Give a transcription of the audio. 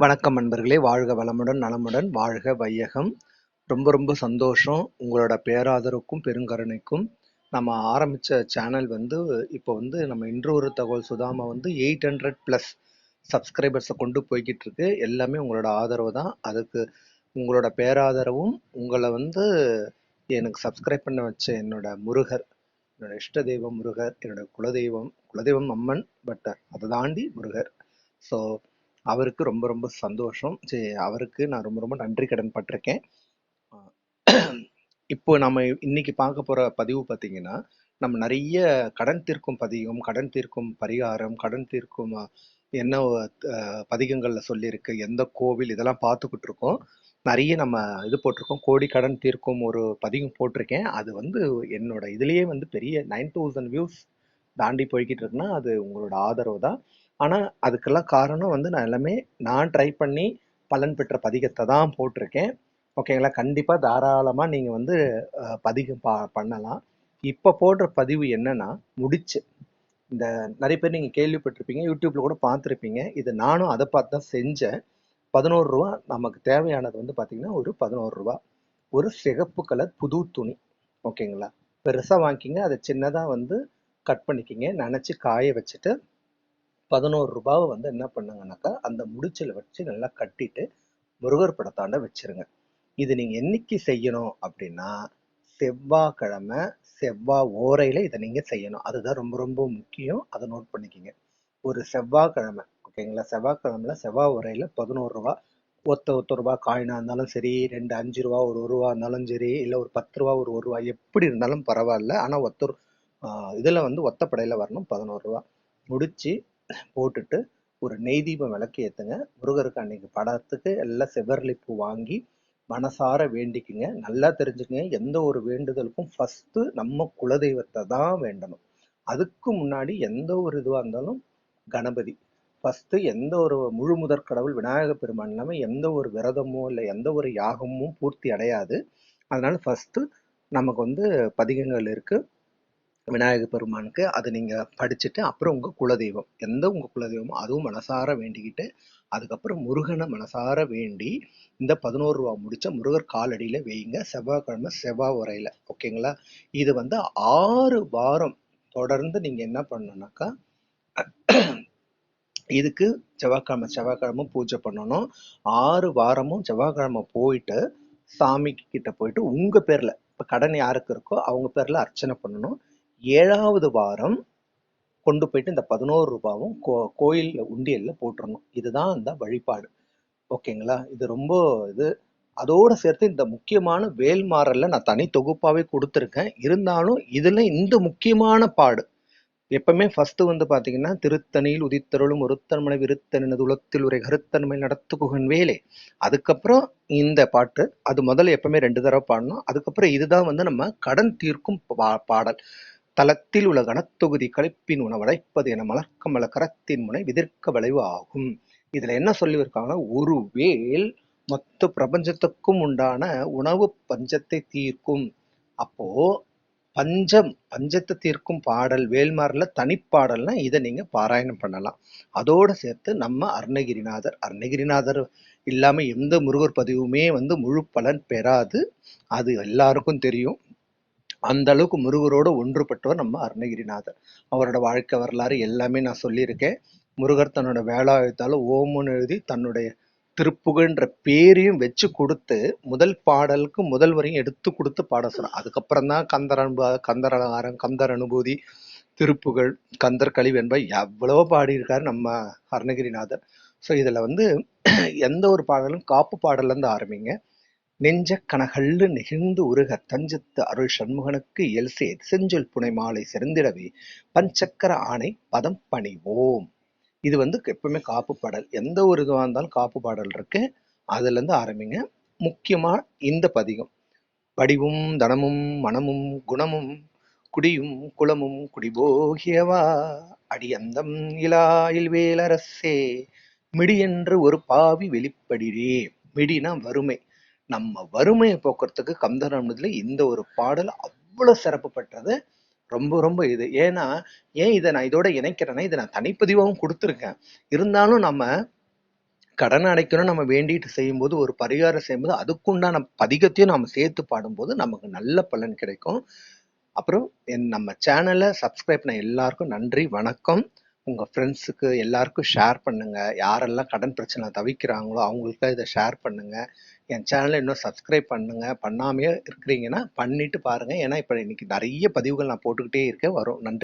வணக்கம் நண்பர்களே. வாழ்க வளமுடன் நலமுடன் வாழ்க வையகம். ரொம்ப ரொம்ப சந்தோஷம். உங்களோட பேராதரவுக்கும் பெருங்கருணைக்கும். நம்ம ஆரம்பித்த சேனல் வந்து இப்போ வந்து நம்ம இன்று ஒரு தகவல் சுதாமா வந்து எயிட் ஹண்ட்ரட் ப்ளஸ் சப்ஸ்கிரைபர்ஸை கொண்டு போய்கிட்டு இருக்கு. எல்லாமே உங்களோட ஆதரவு தான். அதுக்கு உங்களோட பேராதரவும் உங்களை வந்து எனக்கு சப்ஸ்கிரைப் பண்ண வச்ச என்னோட முருகர் என்னோட இஷ்ட தெய்வம் முருகர் என்னோட குலதெய்வம் குலதெய்வம் அம்மன் பட் அதை தாண்டி முருகர். ஸோ அவருக்கு ரொம்ப ரொம்ப சந்தோஷம். சரி அவருக்கு நான் ரொம்ப ரொம்ப நன்றி கடன் பட்டிருக்கேன். இப்போ நம்ம இன்னைக்கு பார்க்க போகிற பதிவு பார்த்தீங்கன்னா நம்ம நிறைய கடன் தீர்க்கும் பதிகம் கடன் தீர்க்கும் பரிகாரம் கடன் தீர்க்கும் என்ன பதிகங்களில் சொல்லியிருக்கு எந்த கோவில் இதெல்லாம் பார்த்துக்கிட்டு இருக்கோம். நிறைய நம்ம இது போட்டிருக்கோம். கோடி கடன் தீர்க்கும் ஒரு பதிகம் போட்டிருக்கேன். அது வந்து என்னோட இதுலேயே வந்து பெரிய நைன் தௌசண்ட் வியூஸ் தாண்டி போய்கிட்டு இருக்குன்னா அது உங்களோட ஆதரவு தான். ஆனா அதுக்கெல்லாம் காரணம் வந்து நான் எல்லாமே நான் ட்ரை பண்ணி பலன் பெற்ற பதிகத்தை தான் போட்டிருக்கேன். ஓகேங்களா கண்டிப்பா தாராளமா நீங்க வந்து பதிகம் பா பண்ணலாம். இப்ப போடுற பதிவு என்னன்னா முடிச்சு. இந்த நிறைய பேர் நீங்க கேள்விப்பட்டிருப்பீங்க யூடியூப்பில் கூட பார்த்துருப்பீங்க. இது நானும் அதை பார்த்து தான் செஞ்சேன். பதினோரு ரூபா நமக்கு தேவையானது வந்து பார்த்தீங்கன்னா, ஒரு பதினோரு ரூபா. ஒரு சிகப்பு கலர் புது துணி. ஓகேங்களா பெருசா வாங்கிக்கிங்க அதை சின்னதா வந்து கட் பண்ணிக்கிங்க நினச்சி காய வச்சுட்டு பதினோரு ரூபாவை வந்து என்ன பண்ணுங்கனாக்கா அந்த முடிச்சில் வச்சு நல்லா கட்டிட்டு முருகர் படத்தாண்ட வச்சிருங்க. இது நீங்கள் என்னைக்கு செய்யணும் அப்படின்னா செவ்வாய்க்கிழமை செவ்வாய் ஓரையில் இதை நீங்கள் செய்யணும். அதுதான் ரொம்ப ரொம்ப முக்கியம். அதை நோட் பண்ணிக்கிங்க. ஒரு செவ்வாய்க்கிழமை ஓகேங்களா? செவ்வாய்க்கிழமையில் செவ்வாய் ஓரையில் பதினோரு ரூபா ஒத்த ஒத்த ரூபா காயினாக இருந்தாலும் சரி ரெண்டு அஞ்சு ரூபா ஒரு ஒரு ரூபா இருந்தாலும் சரி இல்லை ஒரு பத்து ரூபா ஒரு ஒரு ரூபா எப்படி இருந்தாலும் பரவாயில்ல. ஆனால் ஒத்த இதில் வந்து ஒத்தப்படையில் வரணும் பதினோரு ரூபா. முடித்து போட்டுட்டு ஒரு நெய் தீபம் விளக்கு ஏற்றுங்க முருகருக்கு அன்னைக்கு படத்துக்கு எல்லாம் செவ்வரளி பூ வாங்கி மனசார வேண்டிக்குங்க. நல்லா தெரிஞ்சுக்கங்க. எந்த ஒரு வேண்டுதலுக்கும் ஃபஸ்ட்டு நம்ம குலதெய்வத்தை தான் வேண்டணும். அதுக்கு முன்னாடி எந்த ஒரு இதுவாக இருந்தாலும் கணபதி. ஃபஸ்ட்டு எந்த ஒரு முழு முதற் கடவுள் விநாயக பெருமான் இல்லாமல் எந்த ஒரு விரதமோ இல்லை எந்த ஒரு யாகமும் பூர்த்தி அடையாது. அதனால ஃபஸ்ட்டு நமக்கு வந்து பதிகங்கள் இருக்குது விநாயக பெருமானுக்கு அதை நீங்கள் படிச்சுட்டு அப்புறம் உங்கள் குலதெய்வம். எந்த உங்கள் குலதெய்வமோ அதுவும் மனசார வேண்டிக்கிட்டு அதுக்கப்புறம் முருகனை மனசார வேண்டி இந்த பதினோரு ரூபா முடிச்ச முருகர் காலடியில் வைங்க செவ்வாய்க்கிழமை செவ்வாய் உரையில. ஓகேங்களா? இது வந்து ஆறு வாரம் தொடர்ந்து நீங்கள் என்ன பண்ணணும்னாக்கா இதுக்கு செவ்வாய்க்கிழமை செவ்வாய்க்கிழமை பூஜை பண்ணணும். ஆறு வாரமும் செவ்வாய்க்கிழமை போயிட்டு சாமி கிட்ட போயிட்டு உங்கள் பேரில் இப்போ கடன் யாருக்கு இருக்கோ அவங்க பேரில் அர்ச்சனை பண்ணணும். ஏழாவது வாரம் கொண்டு போயிட்டு இந்த பதினோரு ரூபாவும் கோ கோயிலில் உண்டியலில் போட்டுடணும் இதுதான் அந்த வழிபாடு. ஓகேங்களா? இது ரொம்ப இது. அதோடு சேர்த்து இந்த முக்கியமான வேல்மாறலில் நான் தனி தொகுப்பாகவே கொடுத்துருக்கேன். இருந்தாலும் இதில் இந்த முக்கியமான பாடு. எப்பவுமே ஃபஸ்ட்டு வந்து பார்த்தீங்கன்னா திருத்தணியில் உதித்தருளும் ஒருத்தன்மனை விருத்தனது உலத்தில் உரை கருத்தன்மை நடத்துகுகன் வேலே. அதுக்கப்புறம் இந்த பாட்டு அது முதல்ல எப்பவுமே ரெண்டு தடவை பாடணும். அதுக்கப்புறம் இதுதான் வந்து நம்ம கடன் தீர்க்கும் பா- பாடல். தளத்தில் உள்ள கனத்தொகுதி கழிப்பின் உணவடைப்பது என மலர்க்கமல கரத்தின் முனை விதிர்க்க விளைவு ஆகும். இதுல என்ன சொல்லியிருக்காங்கன்னா ஒரு வேல் மொத்த பிரபஞ்சத்துக்கும் உண்டான உணவு பஞ்சத்தை தீர்க்கும். அப்போ பஞ்சம் பஞ்சத்தை தீர்க்கும் பாடல் வேல்மாரில் தனிப்பாடல்னா இதை நீங்கள் பாராயணம் பண்ணலாம். அதோடு சேர்த்து நம்ம அருணகிரிநாதர் அருணகிரிநாதர் இல்லாமல் எந்த முருகர் பதிவுமே வந்து முழு பலன் பெறாது. அது எல்லாருக்கும் தெரியும். அந்த அளவுக்கு முருகரோடு ஒன்றுபட்டவர் நம்ம அருணகிரிநாதர். அவரோட வாழ்க்கை வரலாறு எல்லாமே நான் சொல்லியிருக்கேன். முருகர் தன்னோட வேலாயுத்தால ஓமுன்னு எழுதி தன்னுடைய திருப்புகழ்ன்ற பேரையும் வச்சு கொடுத்து முதல் பாடலுக்கு முதல் வரையும் எடுத்து கொடுத்து பாட சொல்கிறார் அதுக்கப்புறம் தான் கந்தர் அனுப கந்தர் அலங்காரம் கந்தர் அனுபூதி திருப்புகழ் கந்தர் கழிவு என்பது எவ்வளவோ பாடியிருக்காரு நம்ம அருணகிரிநாதர். ஸோ இதில் வந்து எந்த ஒரு பாடலும் காப்பு பாடலேருந்து ஆரம்பிங்க. நெஞ்ச நெகிழ்ந்து உருக தஞ்சத்து அருள் சண்முகனுக்கு எல்சே செஞ்சொல் புனை மாலை செறிந்திடவே பஞ்சக்கர ஆணை பதம் பணிவோம். இது வந்து எப்பவுமே காப்பு பாடல். எந்த ஒரு இதுவாக இருந்தாலும் காப்பு பாடல் இருக்கு. அதுல இருந்து ஆரம்பிங்க. முக்கியமா இந்த பதிகம். வடிவும் தனமும் மனமும் குணமும் குடியும் குலமும் குடிபோகியவா? அடியந்தம் இலாயில் வேலரசே மிடி என்று ஒரு பாவி வெளிப்படிரே மிடினா வறுமை. நம்ம வறுமையை போக்குறதுக்கு கந்தரமுதுல இந்த ஒரு பாடல் அவ்வளோ சிறப்பு பெற்றது. ரொம்ப ரொம்ப இது. ஏன்னா ஏன் இதை நான் இதோட இணைக்கிறேன்னா இதை நான் தனிப்பதிவாகவும் கொடுத்துருக்கேன். இருந்தாலும் நம்ம கடன் அடைக்கணும் நம்ம வேண்டிட்டு செய்யும்போது ஒரு பரிகாரம் செய்யும்போது அதுக்குண்டான பதிகத்தையும் நம்ம சேர்த்து பாடும்போது நமக்கு நல்ல பலன் கிடைக்கும். அப்புறம் என் நம்ம சேனலை சப்ஸ்கிரைப் பண்ண எல்லாருக்கும் நன்றி வணக்கம். உங்கள் ஃப்ரெண்ட்ஸுக்கு எல்லாருக்கும் ஷேர் பண்ணுங்க. யாரெல்லாம் கடன் பிரச்சனை தவிக்கிறாங்களோ அவங்களுக்கு இதை ஷேர் பண்ணுங்க. என் சேனலை இன்னும் சப்ஸ்கிரைப் பண்ணுங்க. பண்ணாமையே இருக்கிறீங்கன்னா பண்ணிட்டு பாருங்க. ஏன்னா இப்போ இன்னைக்கு நிறைய பதிவுகள் நான் போட்டுக்கிட்டே இருக்கேன். வரும். நன்றி.